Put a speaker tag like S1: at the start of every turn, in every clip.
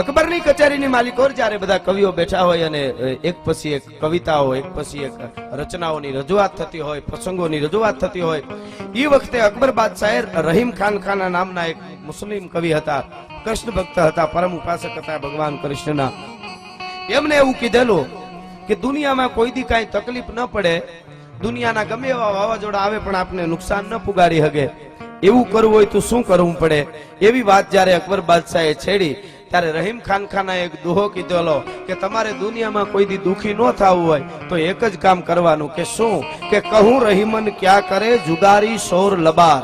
S1: અકબરની કચેરીની માલિકોર જ્યારે બધા કવિઓ બેઠા હોય અને એક પછી એક કવિતાઓ, એક પછી એક રચનાઓની રજૂઆત થતી હોય, પ્રસંગોની રજૂઆત થતી હોય એ વખતે અકબર બાદશાહે રહીમ ખાન ખાના નામના એક મુસ્લિમ કવિ હતા, કૃષ્ણ ભક્ત હતા, પરમ ઉપાસક હતા ભગવાન કૃષ્ણના. એમને એવું કીધેલું કે દુનિયામાં કોઈ દી કાંઈ તકલીફ ન પડે, દુનિયાના ગમે એવા વાવાઝોડા આવે પણ આપને નુકસાન ન પુગાડી શકે એવું કરવું હોય તો શું કરવું પડે? એવી વાત જ્યારે અકબર બાદશાહે છેડી ત્યારે રહીમ ખાન ખાના એક દુહો કીધેલો કે તમારે દુનિયામાં કોઈ દી દુખી ન થવું હોય તો એક જ કામ કરવાનું કે શું? કે કહું રહીમન ક્યાં કરે જુગારી સોર લબાર.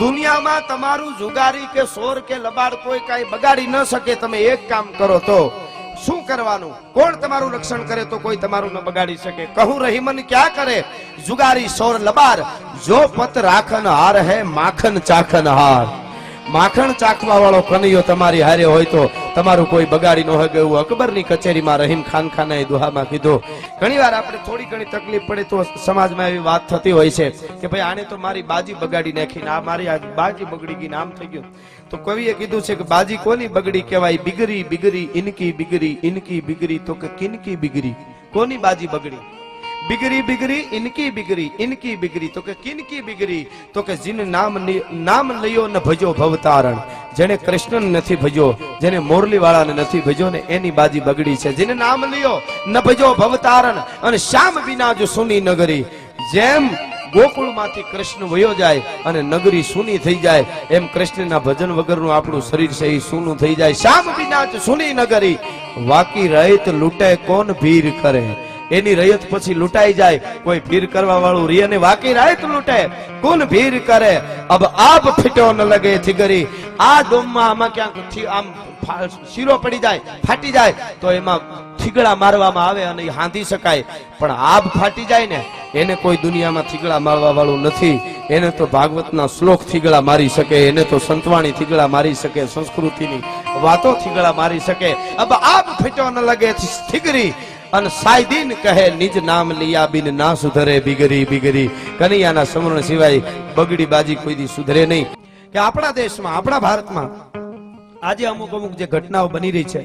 S1: દુનિયામાં તમારું જુગારી કે સોર કે લબાડ કોઈ કાંઈ બગાડી ન શકે, તમે એક કામ કરો તો. શું કરવાનું? કોણ તમારું રક્ષણ કરે તો કોઈ તમારું ન બગાડી શકે? કહું રહીમન ક્યાં કરે? જુગારી સોર લબાર. જો પત રાખન હાર હે, માખન ચાખન હાર. માખણ ચાખવા વાળો કનૈયો તમારી હારે હોય તો તમારું કોઈ બગાડી ન હોય એવું અકબરની કચેરીમાં રહીમ ખાન ખાનાએ દુહામાં કીધું ઘણી વાર આપણે થોડી ઘણી તકલીફ પડે તો સમાજમાં એવી વાત થતી હોય છે કે ભાઈ, આને તો મારી બાજી બગાડી નાખી આ મારી આ બાજી બગડી ગઈ નામ થઈ ગયું. તો કવિએ કીધું છે કે, બાજી કોની બગડી કહેવાય? બિગરી બિગરી, ઇનકી બિગરી ઇનકી, બિગરી. તો કે, કિનકી, બિગરી? કોની બાજી બગડી? બિગરી બિગરી ઇનકી બિગરી ઇનકી બિગરી તો કે કિનકી બિગરી તો કે જીન નામ નામ લયો ન ભજો ભવતારણ જેને કૃષ્ણ નથી ભજ્યો જેને મોરલી વાળાને નથી ભજ્યો ને એની બાજી બગડી છે જેને નામ લયો ન ભજો ભવતારણ અને શામ વિના જો સુની નગરી જેમ ગોકુળમાંથી કૃષ્ણ વયો જાય, અને નગરી સૂની થઈ જાય, એમ કૃષ્ણના ભજન વગરનું આપણું શરીર છે એ સૂનું થઈ જાય. શામ વિના સુની નગરી. વાકી રહીત લૂંટે કોણ ભીર કરે? એની રયત પછી લૂંટાઈ જાય. કોઈ ભીર કરવા વાળું રિયે ને વાકી રાયત લૂંટે. કોણ ભીર કરે? અબ આપ ફીટો ન લગે થીગરી આ ડોમમાં આમાં ક્યાંક આમ શીરો પડી જાય, ફાટી જાય, તો એમાં થીગડા મારવામાં આવે અને હાંધી શકાય. પણ આભ ફાટી જાય ને, એને કોઈ દુનિયામાં થીગડા મારવા વાળું નથી. એને તો ભાગવતના શ્લોક થીગડા મારી શકે, એને તો સંતવાણી થીગડા મારી શકે, સંસ્કૃતિની વાતો થીગડા મારી શકે. અબ આબ ફીટો ન લગે થીગરી. અને સાયદીન કહે, નિજ નામ લિયા બિન ના સુધરે બિગરી બિગરી. કનૈયાના સમરણ સિવાય બગડી બાજી કોઈ સુધરે નહીં. કે આપણા દેશમાં, આપણા ભારતમાં આજે અમુક અમુક જે ઘટનાઓ બની રહી છે.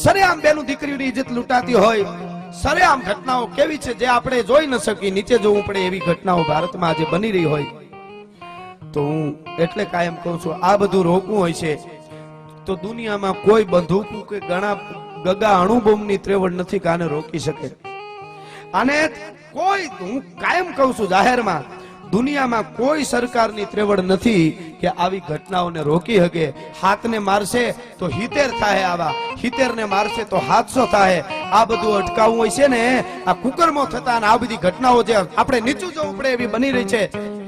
S1: સરેઆમ બેનું દીકરીઓની ઇજ્જત લૂંટાતી હોય, સરેઆમ ઘટનાઓ કેવી છે જે આપણે જોઈ ન શકી નીચે જોવું પડે એવી ઘટનાઓ ભારતમાં આજે બની રહી હોય. તો હું એટલે કાયમ કહું છું, આ બધું રોકવું હોય છે. તો દુનિયામાં કોઈ બંદૂક કે ઘણા ગગા અણુબોમની ત્રેવડ નથી કાને રોકી શકે. અને કોઈ હું કાયમ કહું છું જાહેરમાં, દુનિયામાં કોઈ સરકારની ત્રેવડ નથી કે આવી ઘટનાઓને રોકી શકે હાથને મારશે તો હિતેર થાય આવા, હિતેરને મારશે તો હાથસો થાય આ બધું અટકાવવું હોય છે ને, આ કુકર્મો થતા આ બધી ઘટનાઓ જે આપણે નીચું જવું પડે એવી બની રહી છે,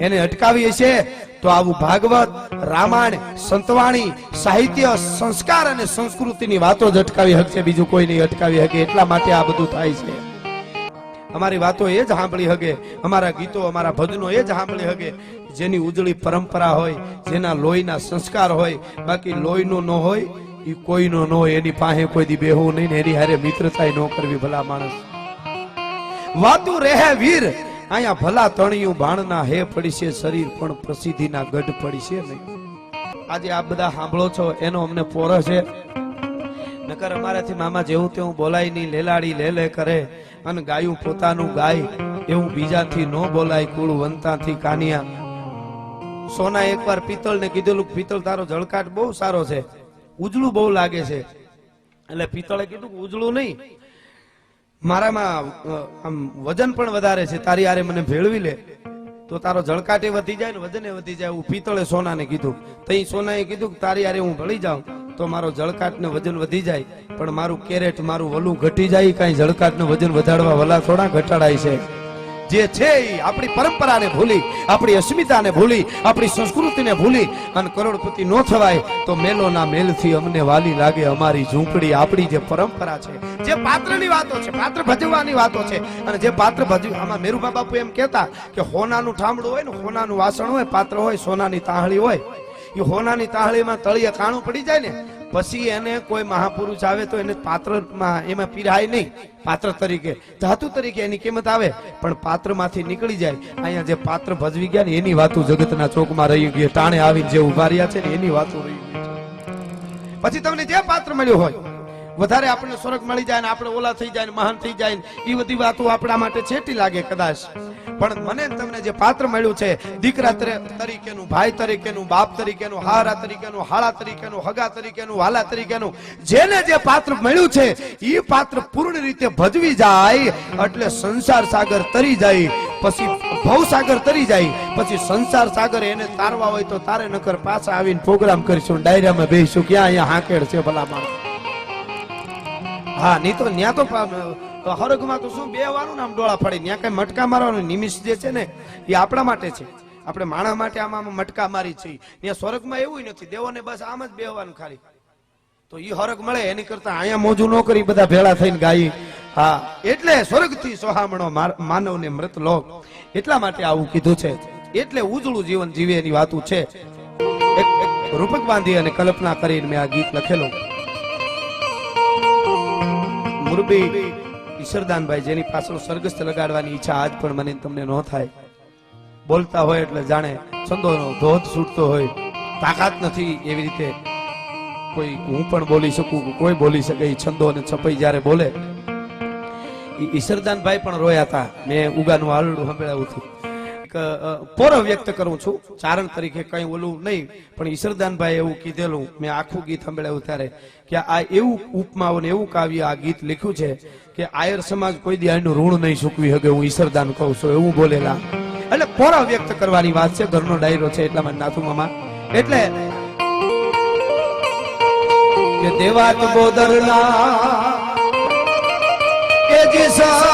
S1: એને અટકાવી છે તો આવું ભાગવત, રામાયણ, સંતવાણી, સાહિત્ય, સંસ્કાર અને સંસ્કૃતિની વાતો જ અટકાવી શકશે, બીજું કોઈ નહીં અટકાવી શકે. એટલા માટે આ બધું થાય છે. અમારી વાતો એ જ સાંભળી હગે અમારા ગીતો, અમારા ભજનો એ જ સાંભળી હગે જેની ઉજળી પરંપરા હોય, જેના લોહીના સંસ્કાર હોય, બાકી લોહીનો ન હોય એ કોઈનો ન હોય. એની પાસે કોઈ દી બેહવું નહીં એની હારે મિત્રતા ન કરવી ભલા માણસ. વાતું રહે વીર અહીંયા ભલા તણિયું બાણના હે પડી છે, શરીર પણ પ્રસિદ્ધિના ગઢ પડી છે નહીં. આજે આ બધા સાંભળો છો, એનો અમને પોરો છે. નકર અમારાથી મામા જેવું તેવું બોલાય નહીં, લેલાડી લે લે કરે, અને ગાયું પોતાનું ગાય, એવું બીજાથી ન બોલાય, કુળ વંતાથી કાનિયા. સોના એકવાર પિત્તળને કીધેલું પિત્તળ, તારો જળકાટ બહુ સારો છે. ઉજળું બહુ લાગે છે. એટલે પિત્તળે કીધું ઉજળું નહીં. મારામાં આમ વજન પણ વધારે છે, તારી આરે મને ભેળવી લે. તો તારો જળકાટે વધી જાય ને વજને વધી જાય હું પિત્તળે સોનાને કીધું. તઈ સોનાએ કીધું કે તારી આરે હું ભળી જાઉં, તો મારો જળકાટ ને વજન વધી જાય. પણ મારું કેરેટ, મારું વલું ઘટી જાય, કાંઈ જળકાટ ને વજન વધારવા વલા થોડા ઘટાડાય છે. જે છે ઈ આપણી પરંપરાને ભૂલી, આપણી અસ્મિતાને ભૂલી, આપણી સંસ્કૃતિને ભૂલી અને કરોડપતિ નો થવાય તો મેલોના મેલથી અમને વાલી લાગે અમારી ઝૂંપડી, આપણી જે પરંપરા છે, જે પાત્રની વાતો છે, પાત્ર ભજવવાની વાતો છે અને જે પાત્ર ભજવ આમાં મેરુબા બાપુ એમ કહેતા કે હોનાનું ઠામડું હોય ને હોનાનું વાસણ હોય, પાત્ર હોય, સોનાની તાહળી હોય, એ હોનાની તાહળીમાં તળિયે કાણું પડી જાય ને પછી એને કોઈ મહાપુરુષ આવે તો એને પાત્રમાં એમાં પીરાય નહીં. પાત્ર તરીકે, ધાતુ તરીકે એની કિંમત આવે, પણ પાત્રમાંથી નીકળી જાય. અહીંયા જે પાત્ર ભજવી ગયા ને, એની વાતો જગતના ચોકમાં રહી ગઈ. ટાણે આવીને જે ઊભા રહ્યા છે ને, એની વાતો રહી પછી તમને જે પાત્ર મળ્યું હોય, વધારે આપણને સ્વર્ગ મળી જાય ને, આપણે ઓલા થઈ જાય ને, મહાન થઈ જાય ને એ બધી વાતો આપણા માટે છેટી લાગે કદાચ. પણ મને તમને જે પાત્ર મળ્યું છે, દીકરા તરીકેનું ભાઈ તરીકેનું, બાપ તરીકેનું, હારા તરીકેનું, હાળા તરીકેનું, હગા તરીકેનું, વાલા તરીકેનું, જેને જે પાત્ર મળ્યું છે એ પાત્ર પૂર્ણ રીતે ભજવી જાય, એટલે સંસાર સાગર તરી જાય, પછી ભવસાગર તરી જાય, પછી સંસાર સાગર એને તારવા હોય તો તારે નકર પાછા આવીને પ્રોગ્રામ કરીશું, ડાયરામાં બેસીશું ક્યાં અહીંયા હાંકેડ છે ભલા હા, નહીં તો ન્યા તો પા- હરગમાં તો શું બે વાનું નામ ડોળા ફાડી ત્યાં કઈ મટકા મારવાનું નિમિષ જે છે ને, એ આપણા માટે છે. આપણે માણા માટે આમાં આમાં મટકા મારી છે. ત્યાં સ્વર્ગમાં એવું નથી. દેવોને બસ આમ જ બેહવાનું ખાલી. તો એ હરક મળે, એની કરતા અહીંયા મોજું ન કરી, બધા ભેળા થઈને ગાઈ. હા, એટલે સ્વર્ગથી સોહામણો માનવને મૃત લોક. એટલા માટે આવું કીધું છે. એટલે ઉજળું જીવન જીવે એની વાતું છે. રૂપક બાંધી અને કલ્પના કરીને મેં આ ગીત લખેલું. મુરબી ઈશ્વરદાનભાઈ જેની પાછળ સ્વર્ગસ્થ લગાડવાની ઈચ્છા આજ પણ મને તમને ન થાય. બોલતા હોય એટલે જાણે છંદોનો ધોધ છૂટતો હોય. તાકાત નથી એવી રીતે કોઈ હું પણ બોલી શકું, કોઈ બોલી શકે એ છંદો અને છપાઈ જ્યારે બોલે. ઈશ્વરદાનભાઈ પણ રોયા હતા. મેં ઉગાનું આલડું સંભળાવ્યું હતું. એક, અ, વ્યક્ત કરું છું. ચારણ તરીકે કઈ ઓલું નહીં પણ ઈશ્વરદાનભાઈ એવું કીધેલું મેં આખું ગીત સંભળાવ્યું ત્યારે કે આ એવું ઉપમાઓ ને એવું કાવ્ય આ ગીત લખ્યું છે કે આયર સમાજ કોઈ દી ઋણ નહીં ચૂકવી શકે હું ઈશ્વરદાન કહું છું એવું બોલેલા. એટલે પોર વ્યક્ત કરવાની વાત છે ઘરનો ડાયરો છે એટલા માટે નાથુ મામા. એટલે કે દેવાત બોદરના કે જે સાપને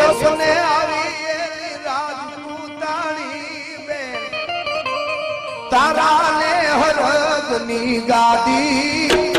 S1: સપને આવી રાજપૂતાણી બે તારા ને હરદની ગાદી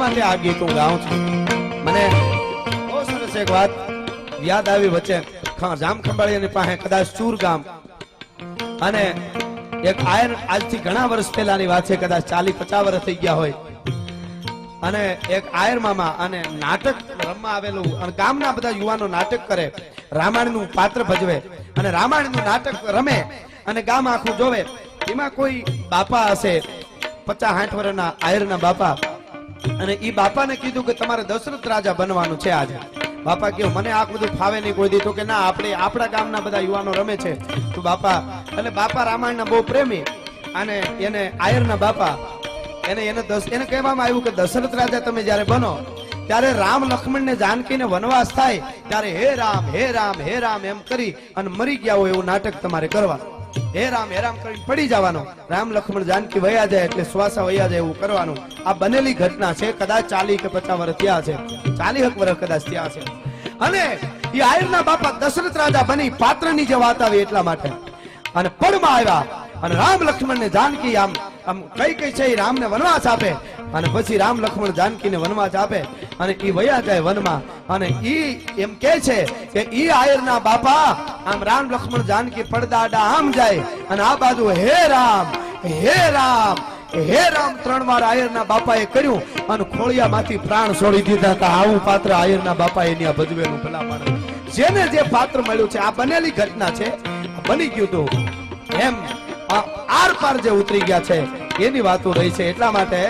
S1: માટે આ ગીત હું ગાઉં છું. મને બહુ સરસ એક વાત યાદ આવી વચ્ચે. જામ પાસે કદાચ ચૂર ગામ. અને એક આયર આજથી ઘણા વર્ષ પહેલાની વાત છે, કદાચ ચાલી પચાસ વર્ષ થઈ ગયા હોય. અને એક આયર મામા અને નાટક રમવા આવેલું, અને ગામના બધા યુવાનો નાટક કરે. રામાયણનું પાત્ર ભજવે. અને રામાયણનું નાટક રમે અને ગામ આખું જોવે. એમાં કોઈ બાપા હશે પચાસ સાઠ વર્ષના આયરના બાપા અને એ બાપાને કીધું કે તમારે દશરથ રાજા બનવાનું છે આજે. બાપા કહ્યું મને આ બધું ફાવે નહીં, કોઈ દીધું કે, ના, આપણે આપણા ગામના બધા યુવાનો રમે છે. તો બાપા એટલે બાપા રામાયણના બહુ પ્રેમી. અને એને આયરના બાપા, એને એને એને કહેવામાં આવ્યું કે, દશરથ રાજા તમે જ્યારે બનો, ત્યારે રામ લક્ષ્મણ ને જાનકી ને વનવાસ થાય, ત્યારે હે રામ હે રામ હે રામ એમ કરી અને મરી ગયા હોય એવું નાટક તમારે કરવા. હે રામ હે રામ પડી જવાનો. રામ લક્ષ્મણ જાનકી વયા જાય એટલે શ્વાસા વયા જાય એવું કરવાનું. આ બનેલી ઘટના છે, કદાચ ચાલી કે પચાસ વર્ષ ત્યાં છે. ચાલી હક વર્ષ કદાચ ત્યાં છે. અને એ આયરના બાપા દશરથ રાજા બની, પાત્રની જે વાત આવી એટલા માટે. અને પડમાં આવ્યા. અને રામ લક્ષ્મણ ને જાનકી આમ આમ કઈ કઈ છે એ રામને વનવાસ આપે. અને પછી રામ લક્ષ્મણ જાનકીને વનમાં ચાપે અને ઈ વયા જાય વનમાં. અને ઈ એમ કે છે કે ઈ આયરના બાપા, આમ રામ લક્ષ્મણ જાનકી પડદાડા આમ જાય. અને આ બાજુ હે રામ હે રામ હે રામ ત્રણ વાર આયરના બાપાએ કર્યું અને ખોળિયામાંથી પ્રાણ છોડી દીધા હતા. આવું પાત્ર આયરના બાપાએ ત્યાં ભજવેલું ભલા માણસ જેને જે પાત્ર મળ્યું છે, આ બનેલી ઘટના છે. બની ગયું હતું. એમ આર પાર જે ઉતરી ગયા છે, એની વાતો રહી છે. એટલા માટે